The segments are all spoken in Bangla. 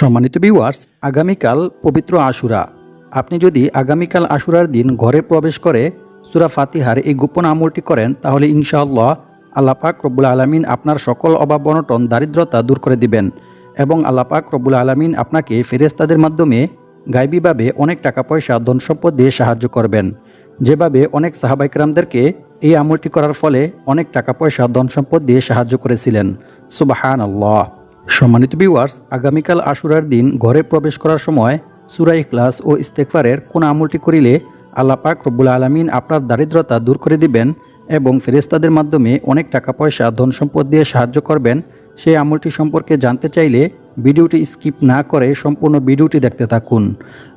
সম্মানিত ভিউয়ার্স আগামীকাল পবিত্র আশুরা। আপনি যদি আগামীকাল আশুরার দিন ঘরে প্রবেশ করে সুরা ফাতিহার এই গোপন আমলটি করেন, তাহলে ইনশাআল্লাহ আল্লাপাক রব্বুল আলমিন আপনার সকল অভাব অনটন, দারিদ্রতা দূর করে দিবেন এবং আল্লাপাক রব্বুল আলমিন আপনাকে ফেরেস্তাদের মাধ্যমে গাইবীভাবে অনেক টাকা পয়সা, ধন সম্পদ দিয়ে সাহায্য করবেন। যেভাবে অনেক সাহাবাইকরামদেরকে এই আমলটি করার ফলে অনেক টাকা পয়সা, ধন সম্পদ দিয়ে সাহায্য করেছিলেন। সুবাহান আল্লাহ সম্মানিত ভিউয়ার্স আগামীকাল আশুরার দিন ঘরে প্রবেশ করার সময় সুরাই ক্লাস ও ইস্তেকফারের কোন আমলটি করিলে আল্লাহ পাক রব্বুল আলমিন আপনার দারিদ্রতা দূর করে দিবেন এবং ফেরেস্তাদের মাধ্যমে অনেক টাকা পয়সা, ধন সম্পদ দিয়ে সাহায্য করবেন। সেই আমলটি সম্পর্কে জানতে চাইলে ভিডিওটি স্কিপ না করে সম্পূর্ণ ভিডিওটি দেখতে থাকুন।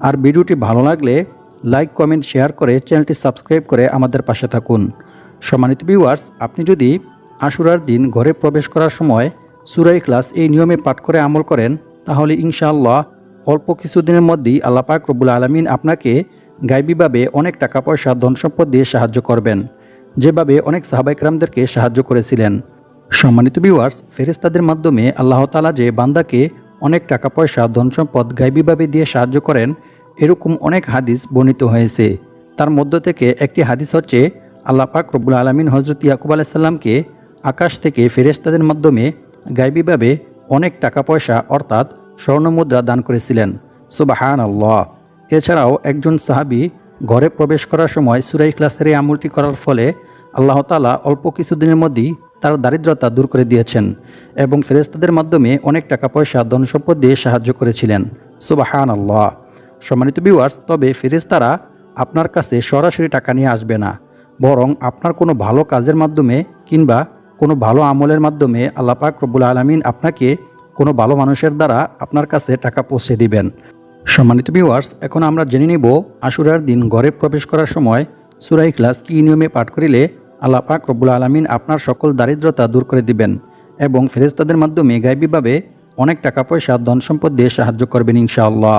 আর ভিডিওটি ভালো লাগলে লাইক, কমেন্ট, শেয়ার করে চ্যানেলটি সাবস্ক্রাইব করে আমাদের পাশে থাকুন। সম্মানিত ভিউয়ার্স আপনি যদি আশুরার দিন ঘরে প্রবেশ করার সময় সুরাই ক্লাস এই নিয়মে পাঠ করে আমল করেন, তাহলে ইনশাআল্লাহ অল্প কিছুদিনের মধ্যেই আল্লাপাক রব্বুল আলমিন আপনাকে গাইবীভাবে অনেক টাকা পয়সা ধন সম্পদ দিয়ে সাহায্য করবেন, যেভাবে অনেক সাহাবাইকরামদেরকে সাহায্য করেছিলেন। সম্মানিত ভিউয়ার্স ফেরেস্তাদের মাধ্যমে আল্লাহ তালা যে বান্দাকে অনেক টাকা পয়সা ধন সম্পদ গাইবীভাবে দিয়ে সাহায্য করেন, এরকম অনেক হাদিস বর্ণিত হয়েছে। তার মধ্য থেকে একটি হাদিস হচ্ছে, আল্লাহ পাক আলমিন হজরত ইয়াকুব আলাইসাল্লামকে আকাশ থেকে ফেরেস্তাদের মাধ্যমে গাইবীভাবে অনেক টাকা পয়সা অর্থাৎ স্বর্ণমুদ্রা দান করেছিলেন। সুবাহান আল্লাহ এছাড়াও একজন সাহাবি ঘরে প্রবেশ করার সময় সুরাই ক্লাসের এই আমলটি করার ফলে আল্লাহ তালা অল্প কিছুদিনের মধ্যেই তার দারিদ্রতা দূর করে দিয়েছেন এবং ফেরেস্তাদের মাধ্যমে অনেক টাকা পয়সা ধন সম্পদ দিয়ে সাহায্য করেছিলেন। সুবাহান আল্লাহ সম্মানিত ভিউয়ার্স তবে ফেরেস্তারা আপনার কাছে সরাসরি টাকা নিয়ে আসবে না, বরং আপনার কোনো ভালো কাজের মাধ্যমে কিংবা কোনো ভালো আমলের মাধ্যমে আল্লাপাক রব্বুল আলমিন আপনাকে কোনো ভালো মানুষের দ্বারা আপনার কাছে টাকা পৌঁছে দিবেন। সম্মানিত ভিউয়ার্স এখন আমরা জেনে নিব আশুরার দিন ঘরে প্রবেশ করার সময় সুরাই ক্লাস কী নিয়মে পাঠ করিলে আল্লাহ পাক রব্বুল আলমিন আপনার সকল দারিদ্রতা দূর করে দিবেন এবং ফেরেস্তাদের মাধ্যমে গাইবীভাবে অনেক টাকা পয়সা ধন সম্পদ দিয়ে সাহায্য করবেন ইনশাআল্লাহ।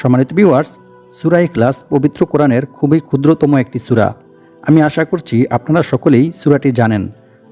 সম্মানিত ভিউয়ার্স সুরাই ক্লাস পবিত্র কোরআনের খুবই ক্ষুদ্রতম একটি সুরা। আমি আশা করছি আপনারা সকলেই সুরাটি জানেন।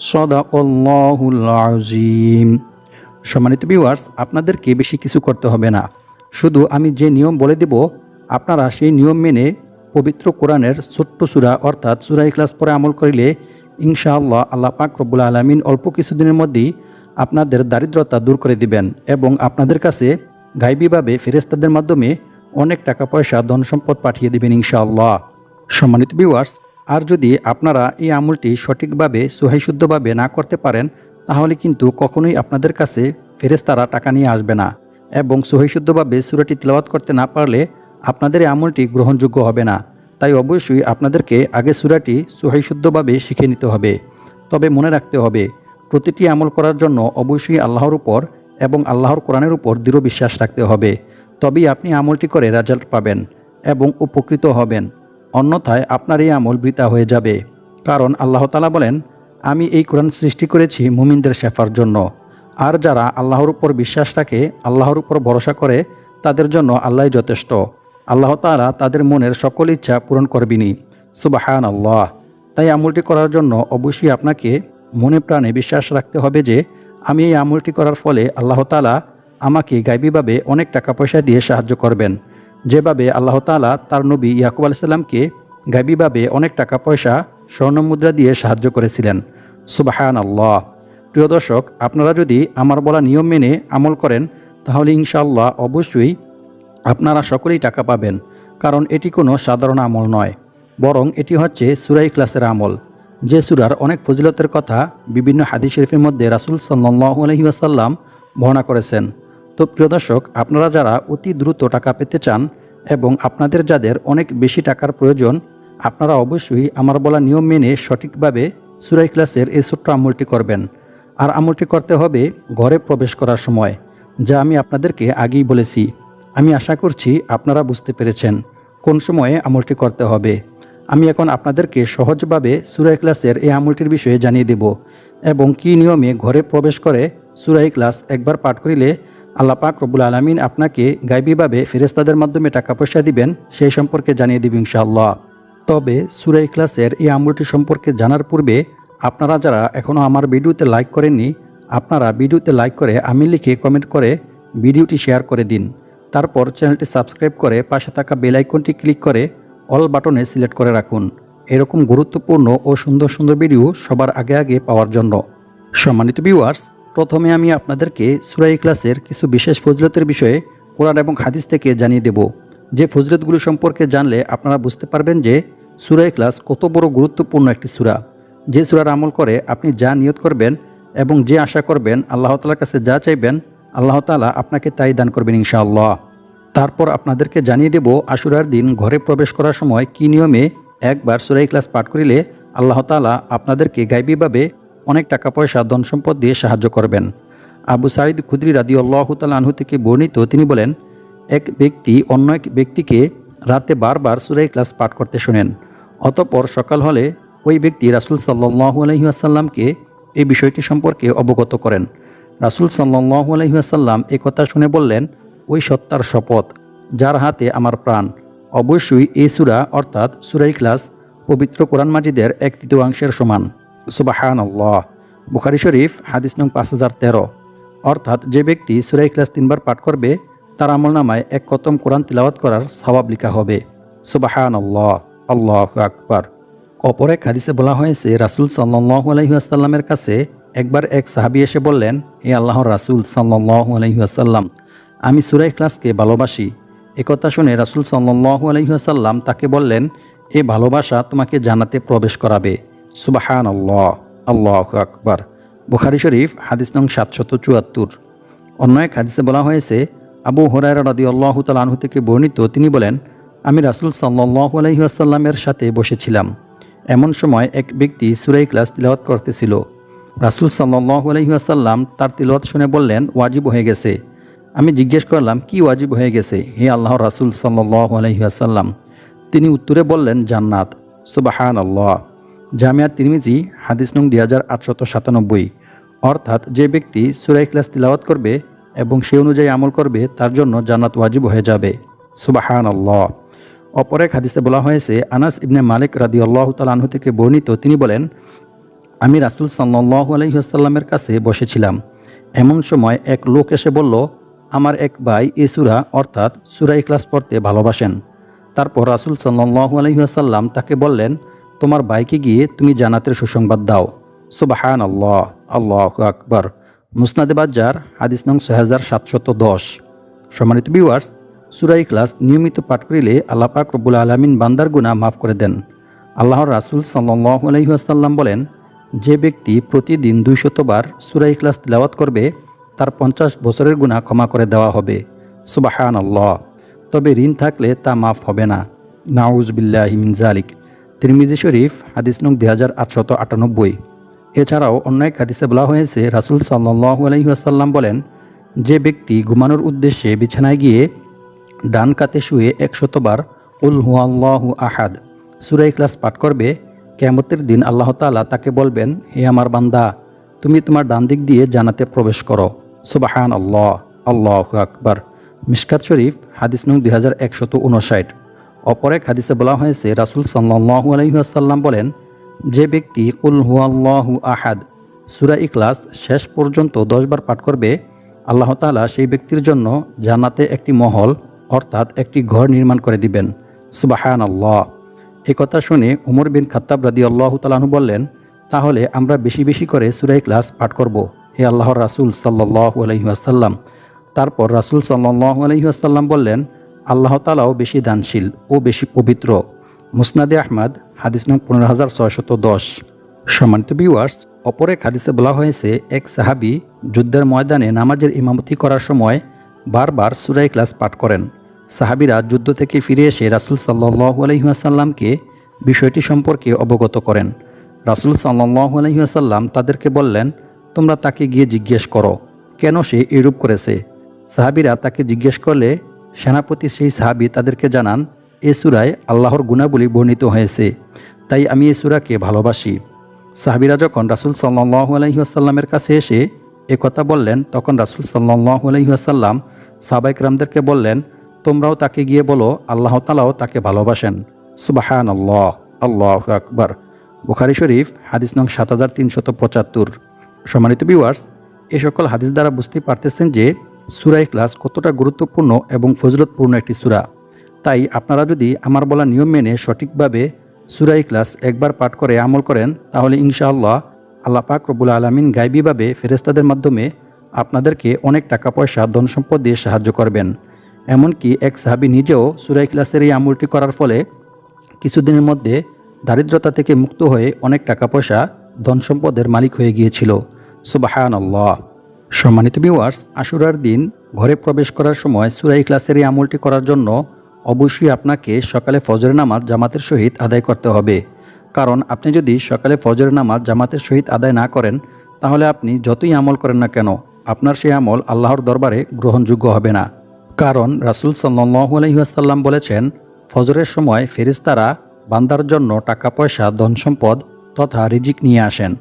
সদাউল্লাহুল সম্মানিত ভিউয়ার্স আপনাদেরকে বেশি কিছু করতে হবে না। শুধু আমি যে নিয়ম বলে দেব, আপনারা সেই নিয়ম মেনে পবিত্র কোরআনের ছোট্ট সুরা, অর্থাৎ সুরাই ক্লাস পরে আমল করিলে ইনশাআল্লাহ আল্লাহ পাক রব্বুল আলমিন অল্প কিছুদিনের মধ্যেই আপনাদের দারিদ্রতা দূর করে দিবেন এবং আপনাদের কাছে গাইবিভাবে ফেরেস্তাদের মাধ্যমে অনেক টাকা পয়সা ধন সম্পদ পাঠিয়ে দেবেন ইনশাআল্লাহ। সম্মানিত ভিউয়ার্স আর যদি আপনারা এই আমলটি সঠিকভাবে সুহাইশুদ্ধভাবে না করতে পারেন, তাহলে কিন্তু কখনোই আপনাদের কাছে ফেরেস্তারা টাকা নিয়ে আসবে না এবং সহিশুদ্ধভাবে সুরাটি তেলাওয়াত করতে না পারলে আপনাদের এই আমলটি গ্রহণযোগ্য হবে না। তাই অবশ্যই আপনাদেরকে আগে সুরাটি সহিশুদ্ধভাবে শিখে নিতে হবে। তবে মনে রাখতে হবে, প্রতিটি আমল করার জন্য অবশ্যই আল্লাহর উপর এবং আল্লাহর কোরআনের উপর দৃঢ় বিশ্বাস রাখতে হবে। তবেই আপনি আমলটি করে রেজাল্ট পাবেন এবং উপকৃত হবেন। অন্যথায় আপনার এই আমল বৃতা হয়ে যাবে। কারণ আল্লাহ তালা বলেন, আমি এই কোরআন সৃষ্টি করেছি মুমিনদের শেফার জন্য। আর যারা আল্লাহর উপর বিশ্বাস রাখে, আল্লাহর উপর ভরসা করে, তাদের জন্য আল্লাহ যথেষ্ট। আল্লাহ তাআলা তাদের মনের সকল ইচ্ছা পূরণ করবিনি সুবাহান আল্লাহ তাই আমলটি করার জন্য অবশ্যই আপনাকে মনে প্রাণে বিশ্বাস রাখতে হবে যে, আমি এই আমলটি করার ফলে আল্লাহ তাআলা আমাকে গাইবীভাবে অনেক টাকা পয়সা দিয়ে সাহায্য করবেন। যেভাবে আল্লাহ তাআলা তার নবী ইয়াকুব আলাইসাল্লামকে গাইবীভাবে অনেক টাকা, পয়সা স্বর্ণমুদ্রা দিয়ে সাহায্য করেছিলেন। সুবাহান আল্লাহ প্রিয় দর্শক, আপনারা যদি আমার বলা নিয়ম মেনে আমল করেন, তাহলে ইনশাআল্লাহ অবশ্যই আপনারা সকলেই টাকা পাবেন, কারণ এটি কোনো সাধারণ আমল নয়, বরং এটি হচ্ছে সুরাই ক্লাসের আমল। যে সুরার অনেক ফজিলতের কথা বিভিন্ন হাদিস শরীফের মধ্যে রাসুল সাল্লাহ আলহিউসাল্লাম বর্ণনা করেছেন। তো প্রিয় দর্শক, আপনারা যারা অতি দ্রুত টাকা পেতে চান এবং আপনাদের যাদের অনেক বেশি টাকার প্রয়োজন, আপনারা অবশ্যই আমার বলা নিয়ম মেনে সঠিকভাবে সুরাই ক্লাসের এই ছোট্ট আমলটি করবেন। আর আমলটি করতে হবে ঘরে প্রবেশ করার সময়, যা আমি আপনাদেরকে আগেই বলেছি। আমি আশা করছি আপনারা বুঝতে পেরেছেন কোন সময়ে আমলটি করতে হবে। আমি এখন আপনাদেরকে সহজভাবে সুরাই ক্লাসের এই আমলটির বিষয়ে জানিয়ে দেব এবং কী নিয়মে ঘরে প্রবেশ করে সুরাই ক্লাস একবার পাঠ করিলে আল্লাহ পাক রব্বুল আলমিন আপনাকে গাইবীভাবে ফেরেস্তাদের মাধ্যমে টাকা পয়সা দিবেন, সেই সম্পর্কে জানিয়ে দিবেন ইনশাআল্লাহ। তবে সুরাই ক্লাসের এই আমলটি সম্পর্কে জানার পূর্বে আপনারা যারা এখনও আমার ভিডিওতে লাইক করেননি, আপনারা ভিডিওতে লাইক করে আমি লিখে কমেন্ট করে ভিডিওটি শেয়ার করে দিন। তারপর চ্যানেলটি সাবস্ক্রাইব করে পাশে থাকা বেল আইকনটি ক্লিক করে অল বাটনে সিলেক্ট করে রাখুন। এরকম গুরুত্বপূর্ণ ও সুন্দর সুন্দর ভিডিও সবার আগে আগে পাওয়ার জন্য। সম্মানিত ভিউয়ার্স প্রথমে আমি আপনাদেরকে সুরাই ক্লাসের কিছু বিশেষ ফজলতের বিষয়ে কোরআন এবং হাদিস থেকে জানিয়ে দেব। যে ফজলতগুলো সম্পর্কে জানলে আপনারা বুঝতে পারবেন যে সুরাই ক্লাস কত বড় গুরুত্বপূর্ণ একটি সুরা। যে সুরার আমল করে আপনি যা নিয়ত করবেন এবং যে আশা করবেন আল্লাহ তালার কাছে যা চাইবেন, আল্লাহ তালা আপনাকে তাই দান করবেন ইনশাআল্লাহ। তারপর আপনাদেরকে জানিয়ে দেব আশুরার দিন ঘরে প্রবেশ করার সময় কী নিয়মে একবার সুরাই ক্লাস পাঠ করিলে আল্লাহ তালা আপনাদেরকে গাইবীভাবে অনেক টাকা পয়সা ধন সম্পদ দিয়ে সাহায্য করবেন। আবু সাইদ খুদ্রি রাদি আল্লাহ তালা আনহু থেকে বর্ণিত তিনি বলেন, এক ব্যক্তি অন্য এক ব্যক্তিকে রাতে বারবার সুরাই ক্লাস পাঠ করতে শোনেন, অতপর সকাল হলে ওই ব্যক্তি রাসুল সাল্লাহু আলহিহাসাল্লামকে এই বিষয়টি সম্পর্কে অবগত করেন। রাসুল সাল্লাহু আলহিহাসাল্লাম এ কথা শুনে বললেন, ওই সত্তার শপথ, যার হাতে আমার প্রাণ। অবশ্যই এই সুরা অর্থাৎ সুরাই ক্লাস পবিত্র কোরআন মাজিদের এক তৃতীয়াংশের সমান। সুবাহান আল্লাহ বুখারি শরীফ, হাদিস নং পাঁচ হাজার তেরো। অর্থাৎ যে ব্যক্তি সুরাই ক্লাস তিনবার পাঠ করবে, তার আমল নামায় এক কতম কোরআন তিলাওয়াত করার স্বভাব লিখা হবে। সুবাহান আল্লাহ আল্লাহ আকবর। অপর এক হাদিসে বলা হয়েছে, রাসুল সাল্লাহু আলহিহাসাল্লামের কাছে একবার এক সাহাবি এসে বললেন, হে আল্লাহর রাসুল সাল্লাহু আলহিহাসাল্লাম আমি সুরাই ক্লাসকে ভালোবাসি। একথা শুনে রাসুল সাল্লাহু আলহিহাসাল্লাম তাকে বললেন, এ ভালোবাসা তোমাকে জানাতে প্রবেশ করাবে। সুবাহান আল্লাহ আল্লাহ আকবর। বুখারি শরীফ, হাদিস নং সাতশত চুয়াত্তর। অন্য এক হাদিসে বলা হয়েছে, আবু হরাইরা রাদি আল্লাহ তালাহু থেকে বর্ণিত, তিনি বলেন, আমি রাসুল সাল্লাহ আলহিহাসাল্লামের সাথে বসেছিলাম। এমন সময় এক ব্যক্তি সুরাই ক্লাস তিলাওয়াত করতেছিল। রাসুল সাল্লাহ আলহিহাসাল্লাম তার তিলওয়াত শুনে বললেন, ওয়াজিব হয়ে গেছে। আমি জিজ্ঞেস করলাম, কি ওয়াজিব হয়ে গেছে? হে আল্লাহ রাসুল সাল্লাহ আলহিহাসাল্লাম তিনি উত্তরে বললেন, জান্নাত। সুবাহান আল্লাহ জামিয়া তিরমিজি, হাদিস নং দুই হাজার আটশত সাতানব্বই। অর্থাৎ যে ব্যক্তি সুরাই ক্লাস তিলাওয়াত করবে এবং সে অনুযায়ী আমল করবে, তার জন্য জান্নাত ওয়াজিব হয়ে যাবে। সুবাহান আল্লাহ অপর এক হাদিসে বলা হয়েছে, আনাস ইবনে মালিক রাদি আল্লাহ তালাহু থেকে বর্ণিত, তিনি বলেন, আমি রাসুল সাল্লাহ আলহিহাসাল্লামের কাছে বসেছিলাম। এমন সময় এক লোক এসে বলল, আমার এক ভাই এ সুরা, অর্থাৎ সুরাই ক্লাস পড়তে ভালোবাসেন। তারপর রাসুল সাল্লাহ আলহিহাসাল্লাম তাকে বললেন তোমার বাইকে গিয়ে তুমি জানাতের সুসংবাদ দাও। সুবাহান আল্লাহ আল্লাহ আকবর। মুসনাদে বাজার হাদিস নং ছয় হাজার সাতশত দশ। সম্মানিত ভিউয়ার্স সুরাই ক্লাস নিয়মিত পাঠ করিলে আল্লাহ পাক রব্বুল আলমিন বান্দার গুণা মাফ করে দেন। আল্লাহর রাসুল সাল্লাহ আলহিহাসাল্লাম বলেন, যে ব্যক্তি প্রতিদিন দুইশতবার সুরাই ক্লাস তিলাওয়াত করবে, তার পঞ্চাশ বছরের গুণা ক্ষমা করে দেওয়া হবে। সুবাহান আল্লাহ তবে ঋণ থাকলে তা মাফ হবে না। নাউজ বিল্লাহ জালিক তিরমিজি শরীফ, হাদিস নং দুই হাজার আটশত আটানব্বই। এছাড়াও অন্য এক হাদিসে বলা হয়েছে, রাসুল সাল্লাহ আলহিহাসাল্লাম বলেন, যে ব্যক্তি ঘুমানোর উদ্দেশ্যে বিছানায় গিয়ে ডান কাতে শুয়ে একশতবার উল হুয়াল্লাহু আহাদ সুরাই ক্লাস পাঠ করবে কেমতের দিন আল্লাহ তালা তাকে বলবেন, হে আমার বান্দা, তুমি তোমার ডান দিক দিয়ে জানাতে প্রবেশ করো। সুবাহান আল্লাহ আল্লাহ আকবর। মিসকাত শরীফ, হাদিস নং দুই হাজার একশত উনষাট। অপর এক হাদিসে বলা হয়েছে, রাসুল সাল্লাহু আলহিহাসাল্লাম বলেন, যে ব্যক্তি কুল হুয়াল্লাহু আহাদ, সুরা ইকলাস শেষ পর্যন্ত দশবার পাঠ করবে, আল্লাহ তালা সেই ব্যক্তির জন্য জান্নাতে একটি মহল, অর্থাৎ একটি ঘর নির্মাণ করে দিবেন। সুবাহান আল্লাহ এ কথা শুনে উমর বিন খাত্তাব রাদি আল্লাহ তালাহু বললেন, তাহলে আমরা বেশি বেশি করে সুরাই ক্লাস পাঠ করব, হে আল্লাহর রাসুল সাল্লাহ আলহিহাসাল্লাম তারপর রাসুল সাল্লাহ আলহিহাসাল্লাম বললেন আল্লাহ তালাও বেশি দানশীল ও বেশি পবিত্র। মুসনাদে আহমদ, হাদিস নং পনেরো হাজার ছয়শত দশ। সম্মানিত ভিউয়ার্স অপর এক হাদিসে বলা হয়েছে, এক সাহাবি যুদ্ধের ময়দানে নামাজের ইমামতি করার সময় বারবার সুরাই ক্লাস পাঠ করেন। সাহাবিরা যুদ্ধ থেকে ফিরে এসে রাসুল সাল্লাহ আলহিহাসাল্লামকে বিষয়টি সম্পর্কে অবগত করেন। রাসুল সাল্লাহ আলহিহাসাল্লাম তাদেরকে বললেন, তোমরা তাকে গিয়ে জিজ্ঞেস করো, কেন সে এরূপ করেছে? সাহাবিরা তাকে জিজ্ঞেস করলে সেনাপতি সেই সাহাবি তাদেরকে জানান, এ সুরায় আল্লাহর গুণাবলী বর্ণিত হয়েছে, তাই আমি এ সুরাকে ভালোবাসি। সাহাবিরা যখন রাসুল সাল্লাহ আলহিহাসাল্লামের কাছে এসে এ কথা বললেন, তখন রাসুল সাল্লাহ আলহিহাসাল্লাম সাবাইকরামদেরকে বললেন, তোমরাও তাকে গিয়ে বলো, আল্লাহ তালাও তাকে ভালোবাসেন। সুবাহান আল্লাহ আল্লাহ আকবর। বুখারি শরীফ, হাদিস নং সাত হাজার তিনশত পঁচাত্তর। সম্মানিত ভিউয়ার্স এ সকল হাদিস দ্বারা বুঝতে পারতেছেন যে সুরা ইখলাস কতটা গুরুত্বপূর্ণ এবং ফজলতপূর্ণ একটি সুরা? তাই আপনারা যদি আমার বলা নিয়ম মেনে সঠিকভাবে সুরা ইখলাস একবার পাঠ করে আমল করেন, তাহলে ইনশাআল্লাহ আল্লাহ পাক রবুল আলমিন গাইবীভাবে ফেরেস্তাদের মাধ্যমে আপনাদেরকে অনেক টাকা পয়সা, ধন সম্পদ দিয়ে সাহায্য করবেন। এমনকি এক সাহাবি নিজেও সুরা ইখলাসের এই আমলটি করার ফলে কিছুদিনের মধ্যে দারিদ্রতা থেকে মুক্ত হয়ে অনেক টাকা পয়সা, ধন সম্পদের মালিক হয়ে গিয়েছিল। সুবাহান আল্লাহ সম্মানিত ভিউয়ার্স আশুরার দিন, ঘরে প্রবেশ করার সময় সুরাই ক্লাসের এই আমলটি করার জন্য অবশ্যই আপনাকে সকালে ফজরের নামাজ জামাতের সহিত আদায় করতে হবে। কারণ আপনি যদি সকালে ফজরের নামাজ জামাতের সহিত আদায় না করেন, তাহলে আপনি যতই আমল করেন না কেন, আপনার সেই আমল আল্লাহর দরবারে গ্রহণযোগ্য হবে না। কারণ রাসুল সাল্লাহ আলহিহাসাল্লাম বলেছেন, ফজরের সময় ফেরিস্তারা বান্দার জন্য টাকা, পয়সা, ধন সম্পদ তথা রিজিক নিয়ে আসেন।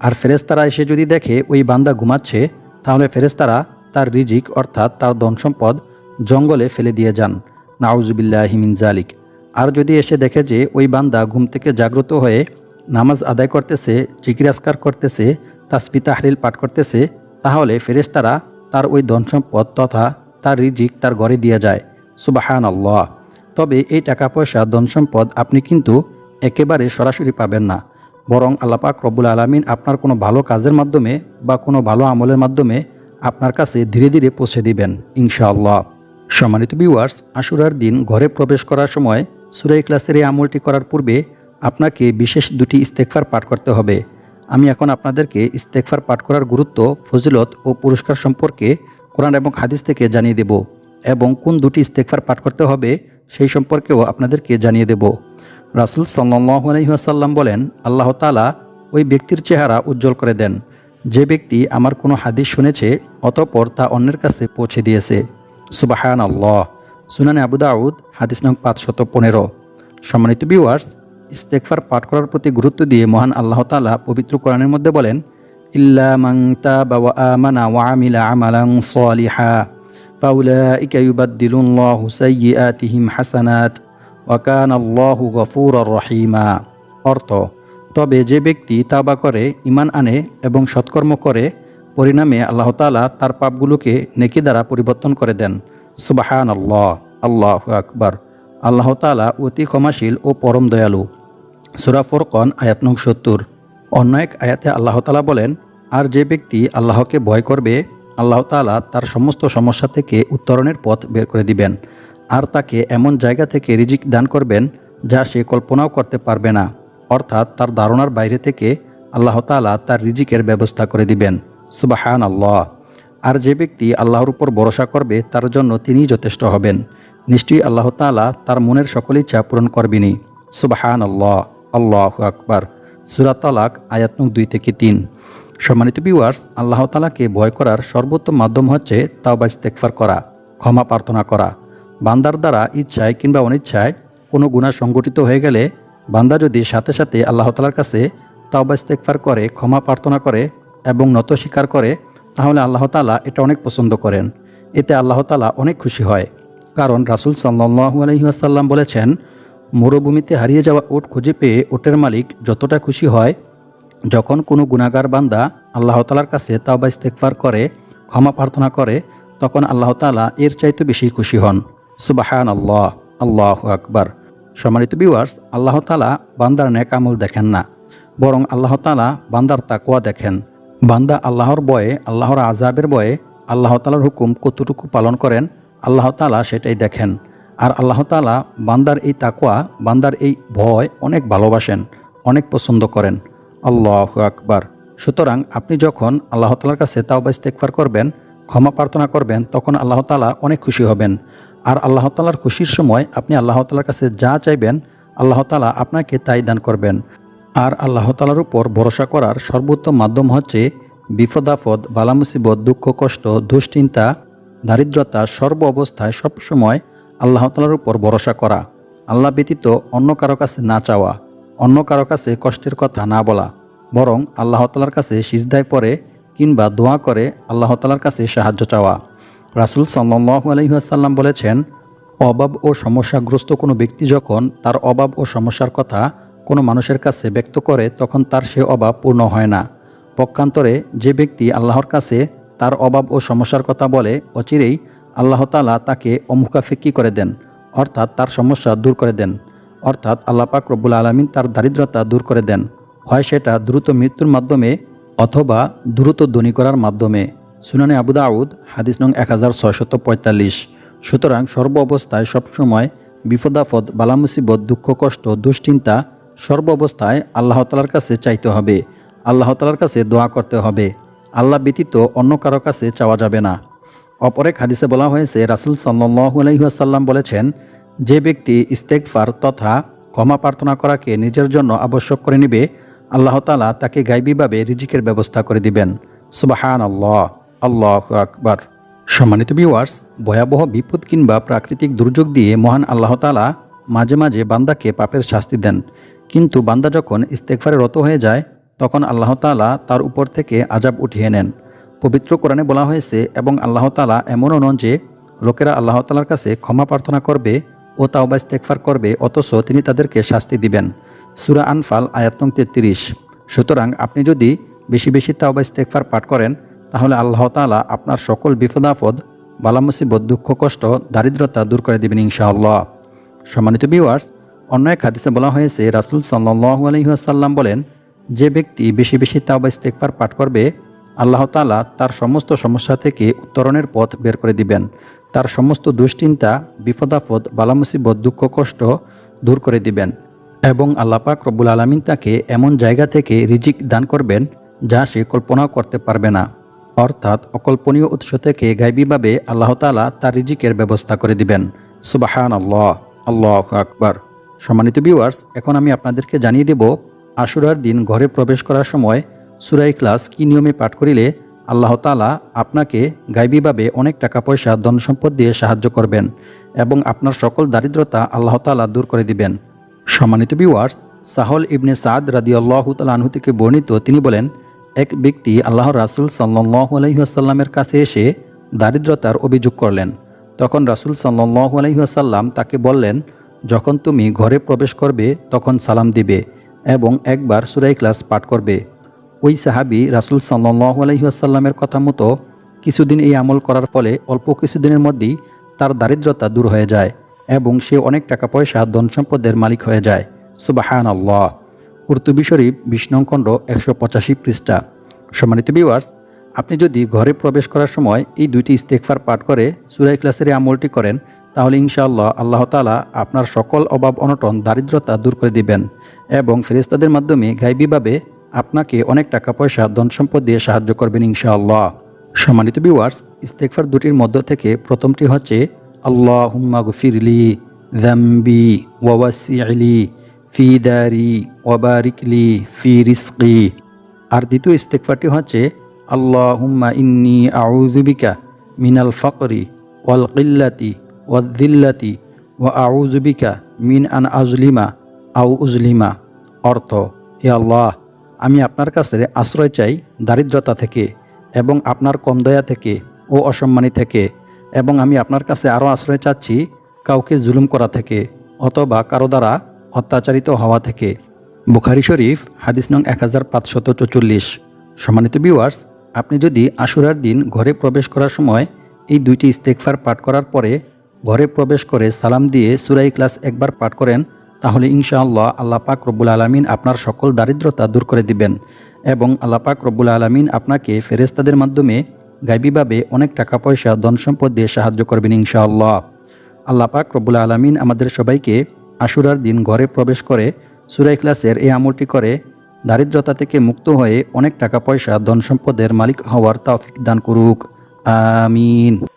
আর ফেরেস্তারা এসে যদি দেখে ওই বান্দা ঘুমাচ্ছে তাহলে ফেরেস্তারা তার রিজিক, অর্থাৎ তার ধন সম্পদ জঙ্গলে ফেলে দিয়ে যান। নাউজুবিল্লাহ হিমিন জালিক। আর যদি এসে দেখে যে ওই বান্দা ঘুম থেকে জাগ্রত হয়ে নামাজ আদায় করতেছে জিকিরাজকার করতেছে তাসপি তাহলিল পাঠ করতেছে, তাহলে ফেরেস্তারা তার ওই ধন সম্পদ তথা তার রিজিক তার ঘরে দিয়ে যায়। সুবাহান তবে এই টাকা পয়সা ধন সম্পদ আপনি কিন্তু একেবারে সরাসরি পাবেন না। বরং আল্লাপাক রব্বুল আলমিন আপনার কোনো ভালো কাজের মাধ্যমে বা কোনো ভালো আমলের মাধ্যমে আপনার কাছে ধীরে ধীরে পৌঁছে দিবেন, ইনশাআল্লাহ। সম্মানিত ভিউয়ার্স আশুরার দিন ঘরে প্রবেশ করার সময় সুরাই ক্লাসের এই আমলটি করার পূর্বে আপনাকে বিশেষ দুটি ইস্তেকফার পাঠ করতে হবে। আমি এখন আপনাদেরকে ইস্তেকফার পাঠ করার গুরুত্ব, ফজিলত ও পুরস্কার সম্পর্কে কোরআন এবং হাদিস থেকে জানিয়ে দেব এবং কোন দুটি ইস্তেকফার পাঠ করতে হবে সেই সম্পর্কেও আপনাদেরকে জানিয়ে দেব। রাসুল সাল্লাসাল্লাম বলেন, আল্লাহ তালা ওই ব্যক্তির চেহারা উজ্জ্বল করে দেন। যে ব্যক্তি আমার কোনো হাদিস শুনেছে অতপর তা অন্যের কাছে পৌঁছে দিয়েছে। সুবাহান আল্লাহ সুনানে আবু দাউদ, হাদিস নং পাঁচশত পনেরো। সম্মানিত ভিউয়ার্স ইস্তেকফার পাঠ করার প্রতি গুরুত্ব দিয়ে মহান আল্লাহ তালা পবিত্র কোরআনের মধ্যে বলেন, ইল্লা মাং তাবা ওয়া আমানা ওয়া আমিলা সাইয়্যাতিহিম হাসানাত। ওয়াকান আল্লাহ গফুর রহিমা। অর্থ, তবে যে ব্যক্তি তাবা করে ইমান আনে এবং সৎকর্ম করে, পরিণামে আল্লাহ তালা তার পাপগুলোকে নেকি দ্বারা পরিবর্তন করে দেন। সুবাহান আল্লাহ আল্লাহ আকবর। আল্লাহ তালা অতি ক্ষমাশীল ও পরম দয়ালু। সুরা ফোরকন, আয়াত নং সত্তর। অন্য এক আয়াতে আল্লাহ তালা বলেন, আর যে ব্যক্তি আল্লাহকে ভয় করবে, আল্লাহ তালা তার সমস্ত সমস্যা থেকে উত্তরণের পথ বের করে দিবেন। আর তাকে এমন জায়গা থেকে রিজিক দান করবেন যা সে কল্পনাও করতে পারবে না। অর্থাৎ তার ধারণার বাইরে থেকে আল্লাহ তালা তার রিজিকের ব্যবস্থা করে দিবেন। সুবাহান আল্লাহ আর যে ব্যক্তি আল্লাহর উপর ভরসা করবে, তার জন্য তিনিই যথেষ্ট হবেন। নিশ্চয়ই আল্লাহ তালা তার মনের সকল ইচ্ছা পূরণ করবেনি সুবাহান আল্লাহ আল্লাহ আকবার। সুরাত তালাক দুই থেকে তিন। সম্মানিত ভিউয়ার্স আল্লাহ তালাকে ভয় করার সর্বোত্তম মাধ্যম হচ্ছে তাওবা ইস্তেকফার করা, ক্ষমা প্রার্থনা করা। বান্দার দ্বারা ইচ্ছায় কিংবা অনিচ্ছায় কোনো গুণা সংগঠিত হয়ে গেলে বান্দা যদি সাথে সাথে আল্লাহ তালার কাছে তাওবা ইস্তেকফার করে, ক্ষমা প্রার্থনা করে এবং নত স্বীকার করে, তাহলে আল্লাহ তালা এটা অনেক পছন্দ করেন। এতে আল্লাহ তালা অনেক খুশি হয়। কারণ রাসুল সাল্লাহু আলহিহাসাল্লাম বলেছেন, মরুভূমিতে হারিয়ে যাওয়া ওট খুঁজে পেয়ে ওটের মালিক যতটা খুশি হয়, যখন কোনো গুণাগার বান্দা আল্লাহ তালার কাছে তাওবা ইস্তেকফার করে, ক্ষমা প্রার্থনা করে, তখন আল্লাহ তালা এর চাইতে বেশি খুশি হন। সুবাহান আল্লাহ আল্লাহ আকবার। সম্মানিত বিওয়ার্স আল্লাহ তালা বান্দার ন্যাক আমল দেখেন না, বরং আল্লাহ তালা বান্দার তাকুয়া দেখেন। বান্দা আল্লাহর বয়ে, আল্লাহর আজাবের বয়ে আল্লাহ তালার হুকুম কতটুকু পালন করেন, আল্লাহ তালা সেটাই দেখেন। আর আল্লাহ তালা বান্দার এই তাকুয়া বান্দার এই ভয় অনেক ভালোবাসেন, অনেক পছন্দ করেন। আল্লাহ আকবার। সুতরাং আপনি যখন আল্লাহ তালার কাছে তাওবা ইস্তেকফার করবেন, ক্ষমা প্রার্থনা করবেন, তখন আল্লাহ তালা অনেক খুশি হবেন। আর আল্লাহ তালার খুশির সময় আপনি আল্লাহ তালার কাছে যা চাইবেন, আল্লাহ তালা আপনাকে তাই দান করবেন। আর আল্লাহ তালার উপর ভরসা করার সর্বোত্তম মাধ্যম হচ্ছে বিপদাফদ বালামুসিবত দুঃখ কষ্ট, দুশ্চিন্তা, দারিদ্রতা, সর্ব অবস্থায় সবসময় আল্লাহ তালার উপর ভরসা করা। আল্লাহ ব্যতীত অন্য কারও কাছে না চাওয়া, অন্য কারও কাছে কষ্টের কথা না বলা। বরং আল্লাহ তালার কাছে সিজদায় পরে কিংবা দোয়া করে আল্লাহ তালার কাছে সাহায্য চাওয়া। রাসুল সাল্লু আলহিহাসাল্লাম বলেছেন, অভাব ও সমস্যাগ্রস্ত কোনো ব্যক্তি যখন তার অভাব ও সমস্যার কথা কোনো মানুষের কাছে ব্যক্ত করে, তখন তার সে অভাব পূর্ণ হয় না। পক্ষান্তরে যে ব্যক্তি আল্লাহর কাছে তার অভাব ও সমস্যার কথা বলে, অচিরেই আল্লাহ তালা তাকে অমুখাফেকি করে দেন, অর্থাৎ তার সমস্যা দূর করে দেন, অর্থাৎ আল্লাহ পাক রব্বুল আলমিন তার দারিদ্রতা দূর করে দেন। হয় সেটা দ্রুত মৃত্যুর মাধ্যমে অথবা দ্রুত ধনী করার মাধ্যমে। সুনানে আবু দাউদ, হাদিস নং এক হাজার ছয়শত পঁয়তাল্লিশ। সুতরাং সর্ব অবস্থায় সবসময় বিপদাফদ বালামুসিবত, দুঃখ, কষ্ট, দুশ্চিন্তা সর্ব অবস্থায় আল্লাহ তালার কাছে চাইতে হবে। আল্লাহ তালার কাছে দোয়া করতে হবে। আল্লাহ ব্যতীত অন্য কারও কাছে চাওয়া যাবে না। অপর হাদিসে বলা হয়েছে, রাসুল সাল্লু আলহিহাসাল্লাম বলেছেন, যে ব্যক্তি ইস্তেকফার তথা ক্ষমা প্রার্থনা করাকে নিজের জন্য আবশ্যক করে নিবে, আল্লাহ তালা তাকে গাইবীভাবে রিজিকের ব্যবস্থা করে দিবেন। সুবাহান আল্লাহ আল্লাহ আকবার। সম্মানিত ভিউয়ার্স ভয়াবহ বিপদ কিংবা প্রাকৃতিক দুর্যোগ দিয়ে মহান আল্লাহ তালা মাঝে মাঝে বান্দাকে পাপের শাস্তি দেন। কিন্তু বান্দা যখন ইস্তেকফারে রত হয়ে যায়, তখন আল্লাহ তালা তার উপর থেকে আজাব উঠিয়ে নেন। পবিত্র কোরআনে বলা হয়েছে, এবং আল্লাহ তালা এমনও নন যে লোকেরা আল্লাহ তালার কাছে ক্ষমা প্রার্থনা করবে ও তাওবা ইস্তেকফার করবে, অথচ তিনি তাদেরকে শাস্তি দিবেন। সুরা আনফাল, আয়াত তেত্রিশ। সুতরাং আপনি যদি বেশি বেশি তাওবা ইস্তেকফার পাঠ করেন তাহলে আল্লাহ তালা আপনার সকল বিপদাপদ বালামুসিবত দুঃখ, কষ্ট, দারিদ্রতা দূর করে দেবেন ইনশাআল্লাহ। সম্মানিত ভিউয়ার্স অন্য এক হাদিসে বলা হয়েছে, রাসুল সাল্লাহ আলহিহাসাল্লাম বলেন, যে ব্যক্তি বেশি বেশি তাওবা ইস্তেকফার পাঠ করবে, আল্লাহ তালা তার সমস্ত সমস্যা থেকে উত্তরণের পথ বের করে দিবেন। তার সমস্ত দুশ্চিন্তা বিপদাপদ বালামুসিবত দুঃখ, কষ্ট দূর করে দিবেন এবং আল্লাপাক রব্বুল আলমিন তাকে এমন জায়গা থেকে রিজিক দান করবেন যা সে কল্পনাও করতে পারবে না। অর্থাৎ অকল্পনীয় উৎস থেকে গাইবীভাবে আল্লাহ তালা তার রিজিকের ব্যবস্থা করে দিবেন। সুবাহান আল্লাহ আল্লাহ আকবার। সম্মানিত ভিউয়ার্স এখন আমি আপনাদেরকে জানিয়ে দেব, আশুরার দিন ঘরে প্রবেশ করার সময় সুরাই ক্লাস কি নিয়মে পাঠ করিলে আল্লাহ তালা আপনাকে গাইবীভাবে অনেক টাকা পয়সা, ধন সম্পদ দিয়ে সাহায্য করবেন এবং আপনার সকল দারিদ্রতা আল্লাহ তালা দূর করে দিবেন। সম্মানিত ভিউয়ার্স সাহল ইবনে সাদ রাদি আল্লাহ তালাহু থেকে বর্ণিত তিনি বলেন এক ব্যক্তি আল্লাহ রাসুল সাল্লাহ আলহিহাসাল্লামের কাছে এসে দারিদ্রতার অভিযোগ করলেন। তখন রাসুল সাল্লাহ আলহিহাসাল্লাম তাকে বললেন, যখন তুমি ঘরে প্রবেশ করবে, তখন সালাম দিবে এবং একবার সুরাই ক্লাস পাঠ করবে। ওই সাহাবি রাসুল সাল্লাহ আলহিহাসাল্লামের কথা মতো কিছুদিন এই আমল করার ফলে অল্প কিছুদিনের মধ্যেই তার দারিদ্রতা দূর হয়ে যায় এবং সে অনেক টাকা পয়সা ধন সম্পদের মালিক হয়ে যায়। সুবাহান আল্লাহ কুর্তুবি শরীফ বিষ্ণুখণ্ড একশো পঁচাশি পৃষ্ঠা। সম্মানিত ভিউয়ার্স আপনি যদি ঘরে প্রবেশ করার সময় এই দুইটি ইস্তেকফার পাঠ করে সুরাই ক্লাসের আমলটি করেন, তাহলে ইনশাআল্লাহ আল্লাহ তালা আপনার সকল অভাব, অনটন, দারিদ্রতা দূর করে দিবেন এবং ফেরেস্তাদের মাধ্যমে গাইবীভাবে আপনাকে অনেক টাকা, পয়সা, ধন সম্পদ দিয়ে সাহায্য করবেন ইনশাআল্লাহ। সম্মানিত ভিউয়ার্স ইস্তেকফার দুটির মধ্য থেকে প্রথমটি হচ্ছে আল্লাহ হুম্মা গফিরলি জাম্বি ওয়াসিআলি ফি দারি ওয়াবারিকলি ফি রিস্কি। আর দ্বিতীয় ইস্তেকফারটি হচ্ছে আল্লাহ হুম্মা ইন্নি আউজুবিকা মিনাল ফকরি ওয়াল কিল্লাতি ওয়াদ্দিল্লাতি ওয়া আউজুবিকা মিন আন আজলিমা আউ উজলিমা। অর্থ, হে আল্লাহ, আমি আপনার কাছে আশ্রয় চাই দারিদ্রতা থেকে এবং আপনার কম দয়া থেকে ও অসম্মানী থেকে এবং আমি আপনার কাছে আরও আশ্রয় চাচ্ছি কাউকে জুলুম করা থেকে অথবা কারও দ্বারা অত্যাচারিত হওয়া থেকে। বুখারি শরীফ, হাদিস নং এক হাজার পাঁচশত চৌচল্লিশ সম্মানিত ভিউয়ার্স আপনি যদি আশুরার দিন ঘরে প্রবেশ করার সময় এই দুইটি ইস্তেকফার পাঠ করার পরে ঘরে প্রবেশ করে সালাম দিয়ে সুরাই ক্লাস একবার পাঠ করেন, তাহলে ইনশাআল্লাহ আল্লাহ পাক রব্বুল আলমিন আপনার সকল দারিদ্রতা দূর করে দিবেন এবং আল্লাহ পাক রব্বুল আলমিন আপনাকে ফেরেস্তাদের মাধ্যমে গাইবীভাবে অনেক টাকা পয়সা ধন সম্পদ দিয়ে সাহায্য করবেন ইনশাআল্লাহ। আল্লাহ পাক রব্বুল আলমিন আমাদের সবাইকে আশুরার দিন ঘরে প্রবেশ করে সুরাই ক্লাসের এই আমলটি করে, দারিদ্রতা থেকে মুক্ত হয়ে অনেক টাকা পয়সা ধন সম্পদের মালিক হওয়ার তাফিক দান করুক। আমিন।